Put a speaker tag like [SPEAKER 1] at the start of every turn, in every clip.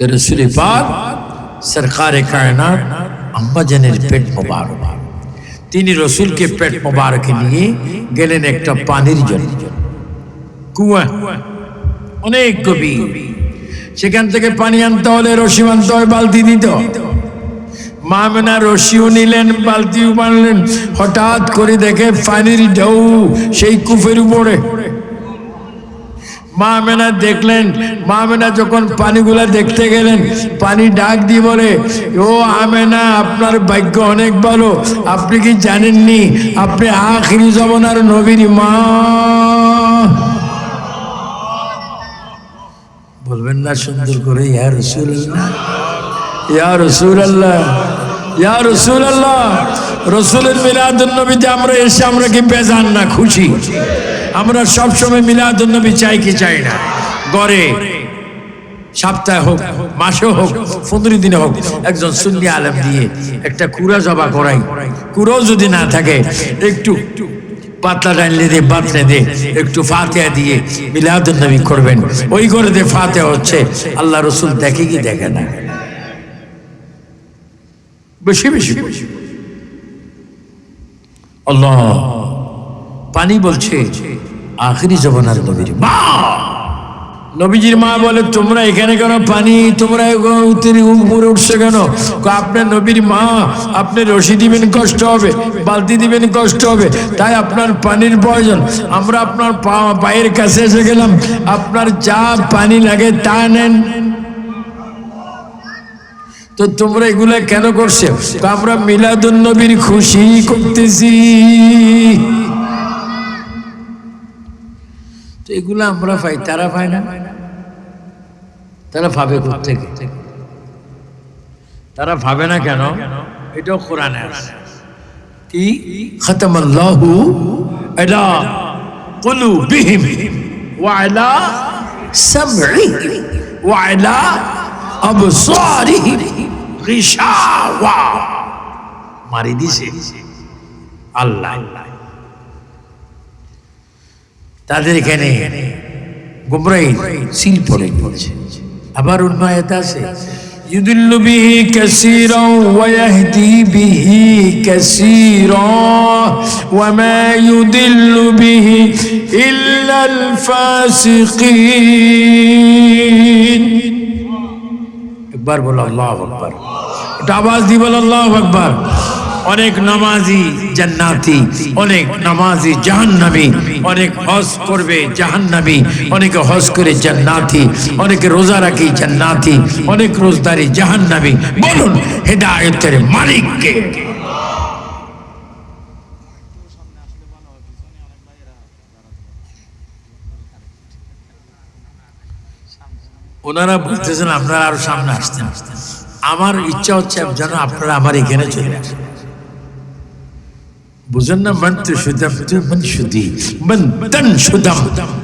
[SPEAKER 1] রসুল পাক সরকার কায়নাত আম্বাজানের পেট মোবারক তিনি রসুলকে পেট মোবারকে নিয়ে গেলেন একটা পানির জন্য কুয়া অনেক কবি সেখান থেকে পানি আনতে হলে রশি আনতে হয় বালতি দিত মামেনা রশিও নিলেন বালতিও বানলেন হঠাৎ করে দেখে পানির ঢেউ সেই কুফের উপরে মা মেনা দেখলেন। মা মেনা যখন পানিগুলা দেখতে গেলেন, পানি ডাক দিয়ে বলে, ও আমেনা, আপনার ভাগ্য অনেক ভালো। আপনি কি জানেননি? আপনি আখিরি জমানার নবীর মা। বলবেন না সুন্দর করে, ইয়া রসুল ইয়া রসুল আল্লাহ ইয়া রসুল আল্লাহ রসুলের মিলাদুল নবীতে আমরা এসে আমরা কি বেজান না, খুশি? আমরা সবসময় মিলাদুল নবী চাই কি চাই না? গড়ে, সপ্তাহে হোক, মাসে হোক, পনেরো দিনে হোক, একজন সুন্নি আলম দিয়ে একটা কুড়া জবা করাই। কুড়াও যদি না থাকে, একটু পাতলা ডাইলে দিয়ে বাতলে দিয়ে একটু ফাতেহা দিয়ে মিলাদুল নবী করবেন। ওই করে দিয়ে ফাতেহা হচ্ছে, আল্লাহ রসুল দেখে কি দেখে না? বেশি বেশি। আল্লাহ পানি বলছে আখরি জবানার নবীর মা। নবীজির মা বলে, তোমরা এখানে কেন পানি? তোমরা উপরে উঠছে কেন? আপনার নবীর মা, আপনি রশি দিবেন, কষ্ট হবে। বালতি দিবেন, কষ্ট হবে। তাই আপনার পানির প্রয়োজন। আমরা আপনার পায়ের কাছে এসে গেলাম। আপনার যা পানি লাগে তা নেন। তো তোমরা এগুলা কেন করছে? আমরা মিলাদুন নবীর খুশি করতেছি। এগুলা আমরা পাই, তারা পায় না? তারা ভাবে থেকে তারা ভাবে না কেন? এটাও কোরআনে কি? খতম আল্লাহু আলা কুলুবিহিম ওয়া আলা সামঈহিম ওয়া আলা আবসারিহিম গিশাওয়া। মারি দিছে। আল্লাহ। তাদের এখানে গুমরাই সিল পড়ে পড়ছে আবার অন্য আয়াত আছে يضل به كثيرا ويهدي به كثيرا وما يضل به إلا الفاسقين একবার বলো আল্লাহ আকবার এটা আওয়াজ দিয়ে বলো আল্লাহ আকবার অনেক নামাজি জান্নাতি, অনেক নামাজি জাহান্নামী, অনেক হজ করবে জাহান্নামী, অনেকে হজ করে জান্নাতি, অনেকে রোজা রাখি জান্নাতি, অনেক রোজদারি জাহান্নামী। বলুন, হেদায়েতের মালিককে ওনারা বলতেছেন, আপনারা আরও সামনে আসতেন। আমার ইচ্ছা হচ্ছে যেন আপনারা আমার এখানে চলে আসেন। বুঝেন না, মান তো সুদাম তু মান সুদি মান তন সুদাম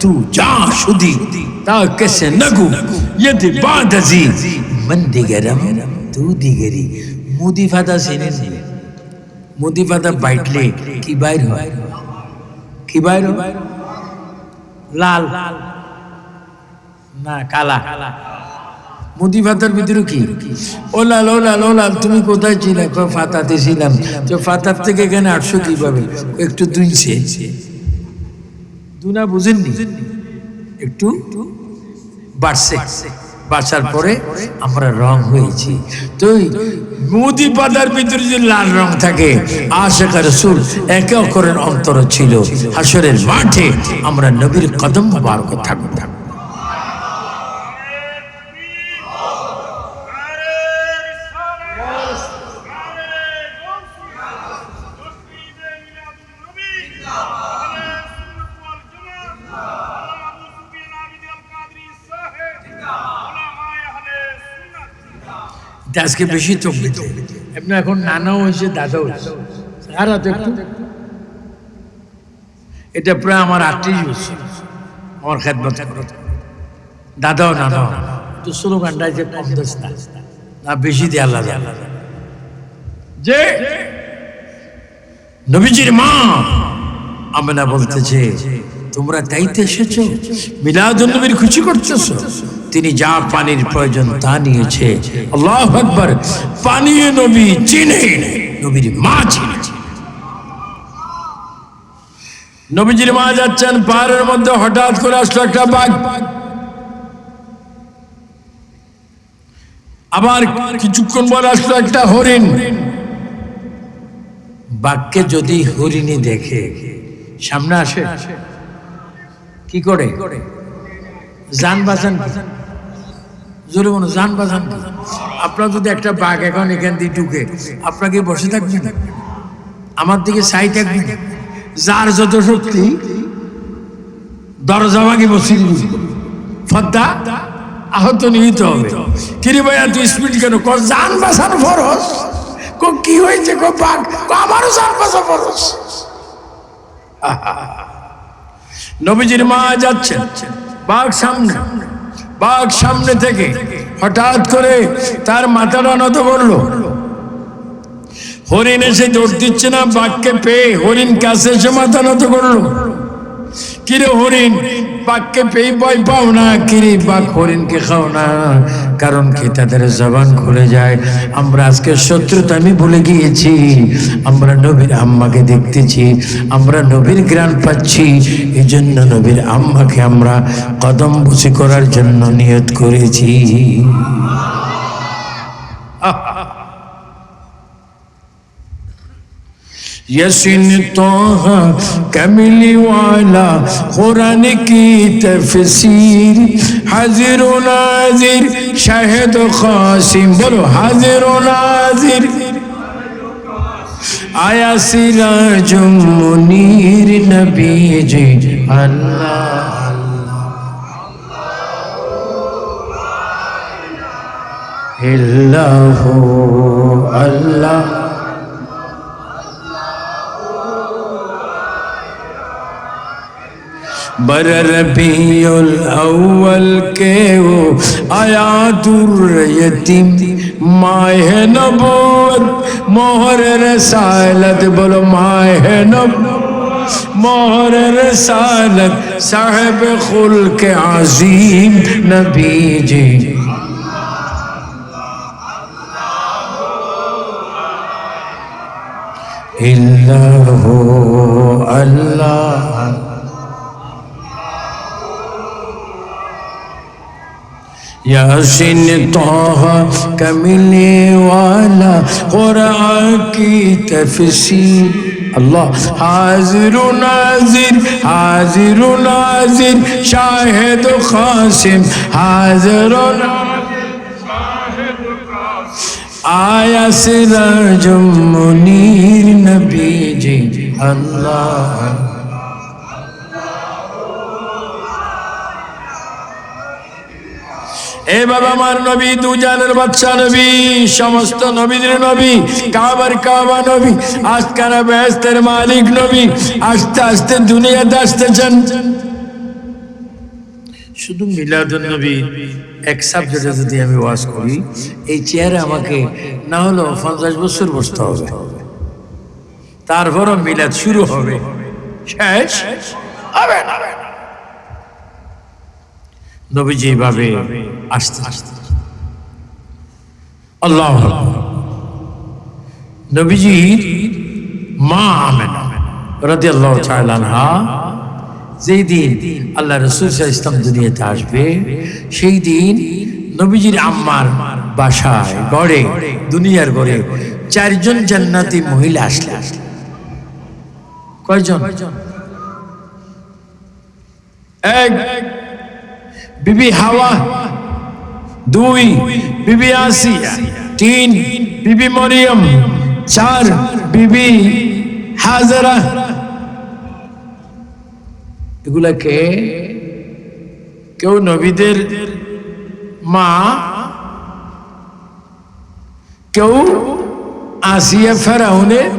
[SPEAKER 1] তু যা সুদি তা কেসে নগু ইয়দি বাদাজি মান দিগরম তু দিগরি মুদি ফাদা সিনে মুদি ফাদা বাইটলে কি বাইর হয়, কি বাইর লাল, না কালা মুদি ভিতরে কি? ও লাল ও লাল ও লাল তুমি কোথায় ছিলে? ফাতাতে ছিলাম। তো ফাতার থেকে এখানে আটশো কীভাবে? একটু দুইছে দুনা বুঝেননি? একটু বাড়ছে। বাড়ার পরে আমরা রং হয়েছি। তো মুদি পাতার ভিতরে যে লাল রং থাকে আশেখার সুর একে অপরের অন্তর ছিল। হাসরের মাঠে আমরা নবীর কদম বারক থাকব থাকব আজকে বেশি চোখ দিতে এমনি এখন নানাও হয়েছে দাদাও হয়েছে আর একটু। এটা প্রায় আমার আটত্রিশ বছর আমার খেদমত দাদাও নানাও। তো স্লোগানটা যে কম দোষ না না বেশি দিয়ে আল্লাহ আল্লাহ যে নবীজির মা আমেনা বলতেছে তোমরা তাইতে এসেছ? মিলাদুন খুশি করতেছো? তিনি যা পানির প্রয়োজন তা নিয়েছে। আল্লাহ আকবার পানি নবী চিনে, নবীর মা চিনেছে নবীজির মা যাচ্ছেন, পাহাড়ের মধ্যে হঠাৎ করে আসলো একটা বাঘ। আবার কিছুক্ষণ পর আসলো একটা হরিণ। বাঘকে যদি হরিণী দেখে, সামনে আসে। কি করে? যান বাজান বাজান আপনার যদি একটা বাঘ এখন এখান দিয়ে ঢুকে আপনাকে বসে থাকবেন? আমার দিকে সাই থাকবেন? যার যত শক্তি, দরজা ভাগে বসে ফদ্দা, আহত নিহিত হবে। কিরে ভাইয়া, তুই স্পিড কেন? ক যান বাসার ফরস ক, কি হয়েছে ক বাঘ? আমারও যান বাসা ফরস নবীজির মা যাচ্ছেন। বাঘ সামনে। বাঘ সামনে থেকে হঠাৎ করে তার মাথাটা নত করল। হরিণ এসে দৌড় দিচ্ছে না, বাঘকে পেয়ে হরিণ কাছে এসে মাথা নত করল। কিরে হরিণ বাঘকে পেয়ে ভয় পাও না কিরে বাঘ হরিণকে খাও না, কারণ কি তাদের জবান খুলে যায়। আমরা আজকে শত্রুতা আমি ভুলে গিয়েছি, আমরা নবীর আম্মাকে দেখতেছি, আমরা নবীর গ্রাণ পাচ্ছি এই জন্য নবীর আম্মাকে আমরা কদম বসি করার জন্য নিয়ত করেছি। یسین توہا کملی والا قرآن کی تفسیر حاضر و ناظر شاہد و قاسم بولو حاضر و ناظر آیا سراج منیر نبی جی اللہ اللہ اللہ بر ربیع الاول کے وہ آیات الریتیم ماہ نبوت، مہر رسالت بلو ماہ نبوت، مہر رسالت، صاحب خلق عظیم، نبی جی۔ اللہ ہو اللہ۔ यासिन तोहा कमिले वाला कुरान की तफसीर अल्लाह हाजिर नाजिर हाजिर नाजिर शाहिद कासिम हाजिर आया सिराज मुनीर नबी जी এ বাবা আমার নবী, দুজানের বাচ্চা নবী, সমস্ত নবীদের নবী, কাবার কাবা নবী, আজকারা ব্যস্তের মালিক নবী, আস্তে আস্তে দুনিয়াতে আসতেছেন। শুধু মিলাদুল নবী, এক সাবজেক্টে যদি আমি ওয়াজ করি, এই চেয়ারে আমাকে না হলেও পঞ্চাশ বছর বসতে হবে। তারপরও মিলাদ শুরু হবে। শেষ হবে না। নবীজি এইভাবে আসতে আসতে আল্লাহ নবীজি মা আমেনা রাদি আল্লাহ চাইলানহা যেই দিন আল্লাহ রসুল ইসলাম দুনিয়াতে আসবে, সেই দিন নবীজির আম্মার বাসায় গড়ে দুনিয়ার গড়ে চারজন জান্নাতি মহিলা আসলে কয়জন? এক বিবি হাওয়া দুই বিবি আসিয়া তিন বিবি মরিয়ম চার বিবি হাজারা এগুলাকে কেউ নবীদের মা, কেউ আসিয়া ফেরাউনের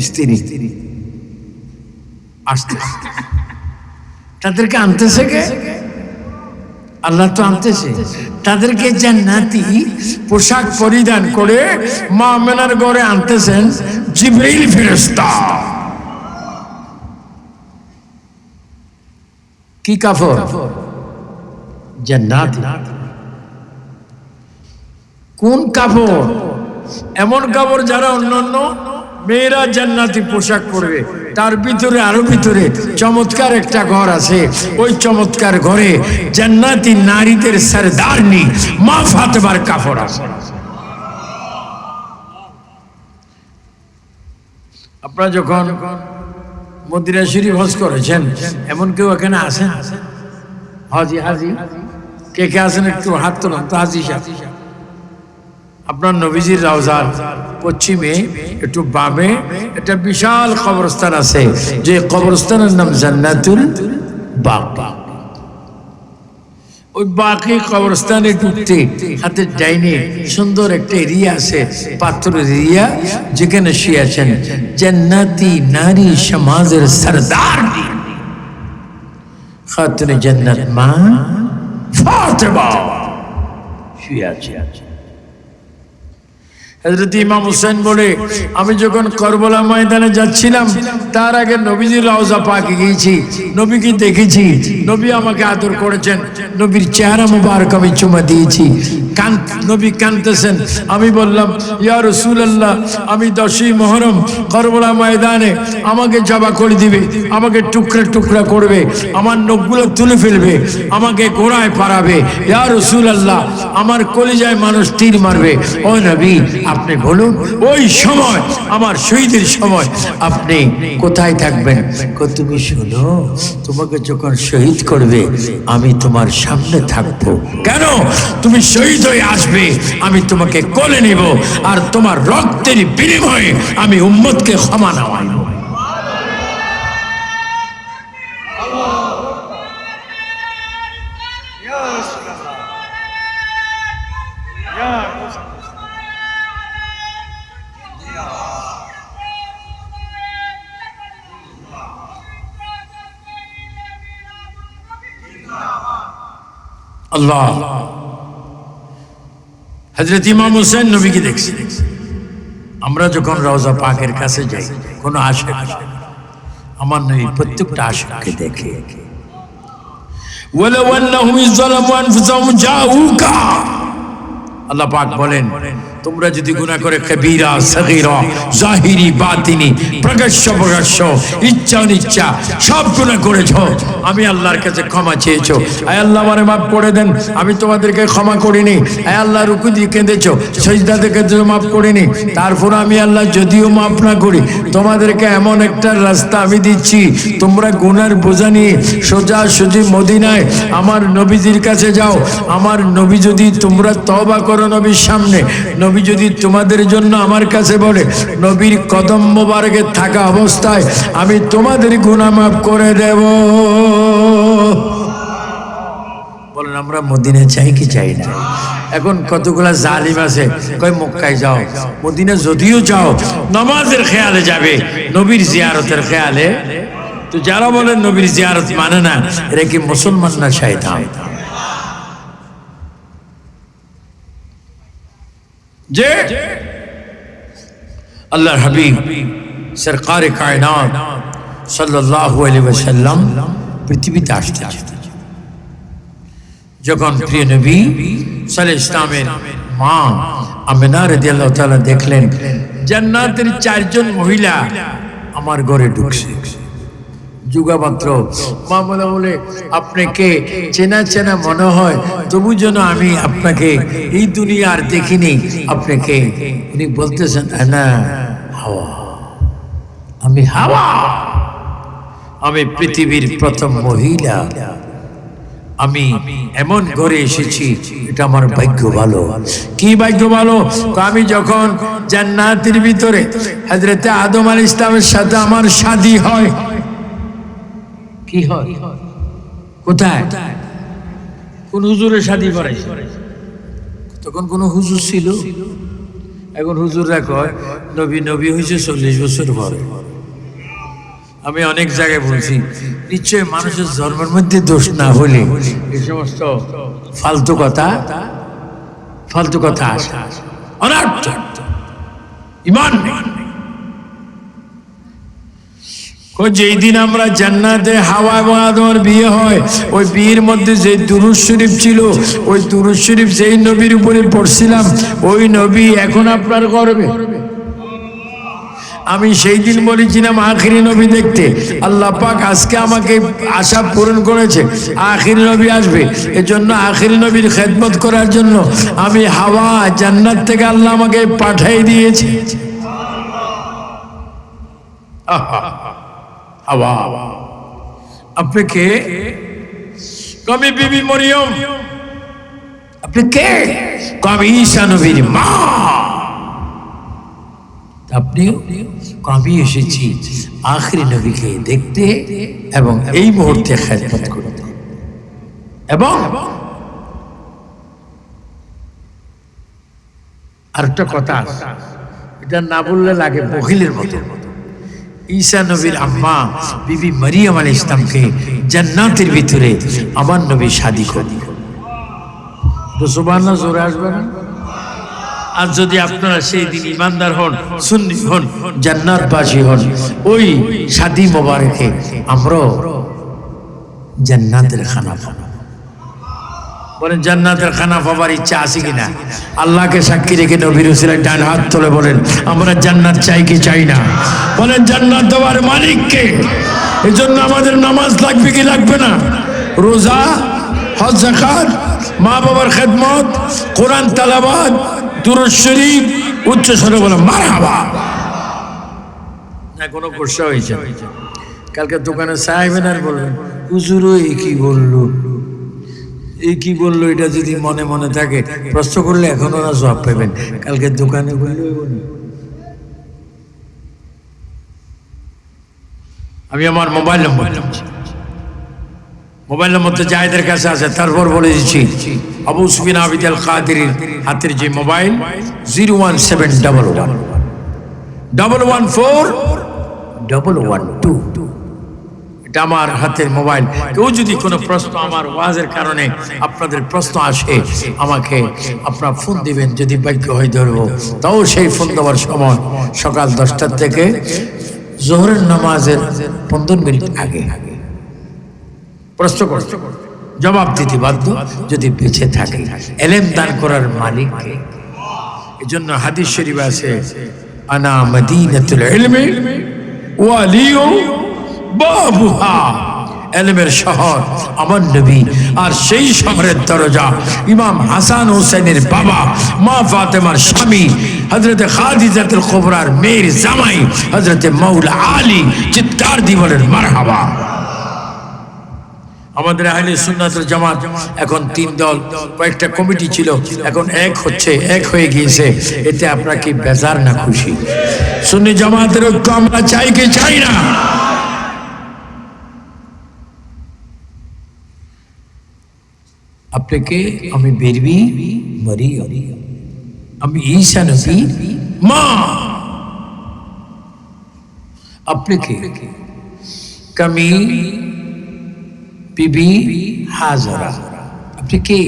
[SPEAKER 1] স্ত্রী আসতে আসতে। তাদেরকে আনতেছে কে? আল্লাহ তো আনতেছে। তাদেরকে জান্নাতি পোশাক পরিধান করে মা মেনার ঘরে আনতেছেন। জিব্রাইল ফেরেশতা। কি কাপড় জান্নাতি। কোন কাপড় এমন কাপড় যারা অন্যান্য মেয়েরা জান্নাতি পোশাক পরবে। তার ভিতরে আরও ভিতরে চমৎকার একটা ঘর আছে। ওই চমৎকার ঘরে জান্নাতি নারীদের সরদারনি মা ফাতেমার কাপড় আছে। আপনারা যখন মদিনা শরীফ হজ করেছেন, এমন কেউ এখানে আছেন হাজি হাজি। কে কে আছেন একটু হাত তোলেন তো, হাজি সাহেব। আপনার নবীজির রাউজার পশ্চিমে, একটু বামে, একটা বিশাল কবরস্থান আছে, যে কবরস্থানের নাম জান্নাতুল বাগ ওই বাকি কবরস্থানে ঢুকতে সুন্দর একটা এরিয়া আছে, পাথরের এরিয়া, যেখানে শুয়েছেন জান্নাতি নারী সমাজের সরদার জান্নাত মা ফাতেমা। শুয়ে আছে। হজরত ইমাম হুসেন বলে, আমি যখন করবলা ময়দানে যাচ্ছিলাম, তার আগে নবীজির রওজা পাকে গিয়েছি, নবীকে দেখেছি। নবী আমাকে আদর করেছেন, নবীর চেহারা মুবারক আমি চুমা দিয়েছি। নবী কানতেছেন। আমি বললাম, ইয়া রসুলাল্লাহ, আমি দশই মহরম করবলা ময়দানে আমাকে জবা করে দিবে, আমাকে টুকরা টুকরা করবে, আমার নখগুলো তুলে ফেলবে, আমাকে গোড়ায় পারাবে ইয়া রসুলাল্লাহ, আমার কলিজায় মানুষ তীর মারবে। ও নবী, আপনি বলুন, ওই সময়, আমার শহীদের সময়, আপনি কোথায় থাকবেন? তুমি শোনো, তোমাকে যখন শহীদ করবে, আমি তোমার সামনে থাকব। কেন? তুমি শহীদ নিশ্চয়ই আসবে আমি তোমাকে কোলে নিব আর তোমার রক্তের বিনিময়ে আমি উম্মতকে ক্ষমা
[SPEAKER 2] নেওয়াই Allah.
[SPEAKER 1] Allah. হজরত ইমাম হোসেন নবীকে দেখছি আমরা যখন রওজা পাকের কাছে যাই কোনো আশা আমার নবী প্রত্যেকটা আশাকে দেখে ولو أنهم إذ ظلموا أنفسهم جاءوك আল্লাহ পাক বলেন তোমরা যদি গুনাহ করে কবিরা সগীরা জাহিরি বাতিনি প্রকাশ্য প্রকাশ্য ইচ্ছা অনিচ্ছা সব গুনাহ করেছ। আমি আল্লাহর কাছে ক্ষমা চেয়েছো। আয় আল্লাহ আমারে মাফ করে দেন। আমি তোমাদেরকে ক্ষমা করিনি। আয় আল্লাহ রুকু দিয়ে কেঁদেছো। সেজদা থেকে মাফ করিনি। তারপর আমি আল্লাহ যদিও মাফ না করি তোমাদেরকে এমন একটা রাস্তা আমি দিচ্ছি। তোমরা গুনার বোঝা নিয়ে সোজা সুজি মদিনায় আমার নবীজির কাছে যাও। আমার নবী যদি তোমরা তবা করো নবীর সামনে। নবী যদি তোমাদের জন্য আমার কাছে বলে, নবীর কদম মোবারকে থাকা অবস্থায় আমি তোমাদের মাফ করে দেব। বলেন, আমরা মদিনা চাই কি চাই না? এখন কতগুলা জালিম আছে কই মক্কায় যাও, মদিনা যদিও যাও, নামাজের খেয়ালে যাবে, নবীর জিয়ারতের খেয়ালে। তো যারা বলেন নবীর জিয়ারত মানে না, এরা কি মুসলমান না শয়তান? যে আল্লাহর হাবিব, সরকার কায়নাত সাল্লাল্লাহু আলাইহি ওয়াসাল্লাম পৃথিবীতে আসতেছে যখন প্রিয় নবী সালে ইসলামের মা আমিনা রাদিয়াল্লাহু তাআলা দেখলেন, জান্নাতের চারজন মহিলা আমার ঘরে ঢুকছে। যুগামাত্র মা বলে বলে, আপনাকে চেনা চেনা মনে হয়, তবু যেন আমি আপনাকে এই দুনিয়া আর দেখিনি। আপনাকে উনি বলতেছেন না হাওয়া। আমি হাওয়া। আমি পৃথিবীর প্রথম মহিলা। আমি এমন ঘরে এসেছি, এটা আমার ভাগ্য ভালো। কি ভাগ্য ভালো? আমি যখন জান্নাতের ভিতরে হজরতে আদম আল ইসলামের সাথে আমার শাদি হয় কি হয়? কোথায়? কোন হুজুরের শাদি করাই তখন কোন হুজুর ছিল? এখন হুজুররা কয়, নবী নবী হয়েছে চল্লিশ বছর পরে। আমি অনেক জায়গায় বলছি নিশ্চয় মানুষের জন্মের মধ্যে দোষ না হলে এই সমস্ত ফালতু কথা ফালতু কথা আসে অনার্থ। ইমান ও যেই আমরা জান্নাতে হাওয়া এবং বিয়ে হয় ওই বিয়ের মধ্যে যে দুরুজ শরীফ ছিল ওই দুরুজ শরীফ যেই নবীর উপরে পড়ছিলাম ওই নবী এখন আপনার করবে আমি সেই দিন বলেছিলাম আখিরি নবী দেখতে। আল্লাহ পাক আজকে আমাকে আশা পূরণ করেছে আখিরি নবী আসবে। এজন্য আখিরি নবীর খেদমত করার জন্য আমি হাওয়া জান্নাত থেকে আল্লাহ আমাকে পাঠাই দিয়েছে। আহা, হাওয়া আপনি কে? কবি বিবি মরিয়ম। আপনি কে? কবি ঈশা নবীর মা। আপনি আমি এসেছি আখরি নবীকে দেখতে এবং এই মুহূর্তে খেদমত করতে। এবং আরেকটা কথা এটা না বললে লাগে বকিলের মতো। ঈসা নবীর আম্মা বিবি মারিয়াম আল ইসলামকে জান্নাতের ভিতরে আমার নবী শাদি করি তো সুবহানাল্লাহ, জোরে আসবে না? আর যদি আপনারা সেই দিন ইমানদার হন, সুন্নি হন, জান্নাতবাসী হন, ওই শাদি মোবারকে আমরাও জান্নাতের খানা পাবো বলেন, জান্নাতের খানা পাবার ইচ্ছা আছে কিনা? আল্লাহকে সাক্ষী রেখে নবীর হুসিনের ডান হাত তুলে বলেন, আমরা জান্নাত চাই কি চাই না? বলেন, জান্নাত দেওয়ার মালিককে। এই জন্য আমাদের নামাজ লাগবে কি লাগবে না? রোজা, হজ, জাকাত মা বাবার খেদমত, কোরআন তালাবাদ দুরুদ শরীফ, উচ্চ স্বরে বলে মারহাবা। না, কোনো গোসা হয়েছে কালকে দোকানে সাহেবেন আর বলবেন হুজুরও এই কি বলল। এই কি বলল এটা যদি মনে মনে থাকে? প্রশ্ন করলে এখনও না জবাব পাবেন। কালকে দোকানে আমি আমার মোবাইল নম্বর মোবাইল নম্বর তো জায়দের কাছে আছে, তারপর বলে দিচ্ছি, আবু সুবিন আবিদ আল হাতের যে mobile, zero one seven double one. Double one four, double one two two. এটা আমার হাতের মোবাইল। কেউ যদি কোনো প্রশ্ন আমার ওয়াজের কারণে আপনাদের প্রশ্ন আসে, আমাকে আপনার ফোন দিবেন, যদি বাক্য হয়ে ধরবো। তাও সেই ফোন দেওয়ার সময় সকাল দশটার থেকে জোহরের নামাজের পনেরো মিনিট আগে। প্রশ্ন করতে জবাব দিতে বাধ্য, যদি বেঁচে থাকে। এলেম দান করার মালিককে এই জন্য হাদিস শরীফ আছে, আনা মদিনাতুল ইলমি ওয়ালিউ এলমের শহর, আমার নবী, আর সেই শহরের দরজা, ইমাম হাসান হোসেনের বাবা, মা ফাতেমার স্বামী হজরতে খাদিজাতুল কুবরার মেয়ের জামাই হজরতে মৌলা আলী, চিৎকার দিবনের মারহাবা। আমাদের আহলে সুন্নাতুল জামাত, এখন তিন দল, কয়েকটা কমিটি ছিল, এখন এক হচ্ছে, এক হয়ে গিয়েছে, এতে আপনারা কি বেজার না খুশি? সুন্নি জামাতের ঐক্য আমরা চাই কি চাই না? আপনাকে আমি বেরবি মরি আমি ঈশা নবী, মা। আপনাকে কামি বিবি হাজারা। আপনি কে?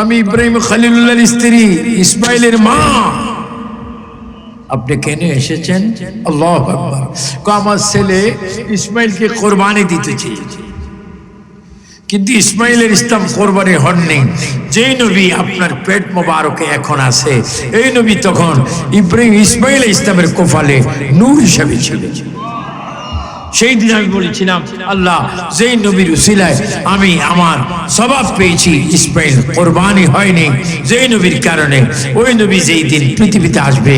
[SPEAKER 1] আমি ইব্রাহিম খলিলুল্লাহর স্ত্রী, ইসমাইলের মা। আপনি কেন এসেছেন? আল্লাহ আমার ছেলে ইসমাইলকে কোরবানি দিতে চেয়েছে। কিন্তু ইসমাইলের ইসলাম কোরবানি হননি যেই নবী আপনার পেট মোবারকে এখন আছে, এই নবী তখন ইব্রাহিম ইসমাইল ইসলামের কোফালে নূর হিসাবে ছিল। সেই দিন আমি বলেছিলাম, আল্লাহ, যেই নবীর উসিলায় আমি আমার স্বভাব পেয়েছি, ইসমাইল কোরবানি হয়নি। যেই নবীর কারণে ওই নবী যেই দিন পৃথিবীতে আসবে,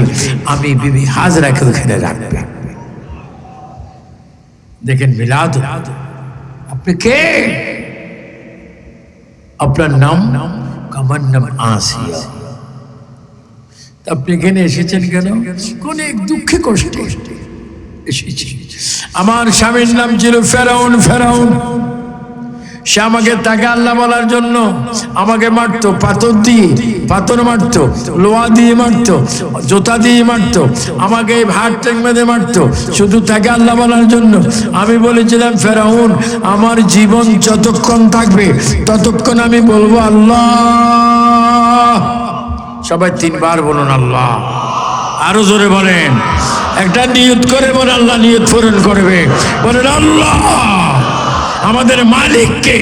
[SPEAKER 1] আমি বিবি হাজরাকে ওখানে রাখবে। দেখেন মিলাদ, আপনি কে? আপনার নাম? আমার নাম আসিয়া। আপনি এখানে এসেছেন কেন? অনেক দুঃখে কষ্টে। এসেছি। আমার স্বামীর নাম ছিল ফেরাউন ফেরাউন। সে আমাকে তাকে আল্লাহ বলার জন্য আমাকে মারতো, পাথর দিয়ে, পাথর মারতো, লোহা দিয়ে মারতো, জোতা দিয়ে মারতো, আমাকে হাট ট্যাং বেঁধে মারতো, শুধু তাকে আল্লাহ বলার জন্য। আমি বলেছিলাম, ফেরাউন, আমার জীবন যতক্ষণ থাকবে, ততক্ষণ আমি বলব আল্লাহ। সবাই তিনবার বলুন আল্লাহ। আরও জোরে বলেন। একটা নিয়ত করে বলে আল্লাহ নিয়ত পূরণ করবে। বলেন আল্লাহ। আমাদের মালিককে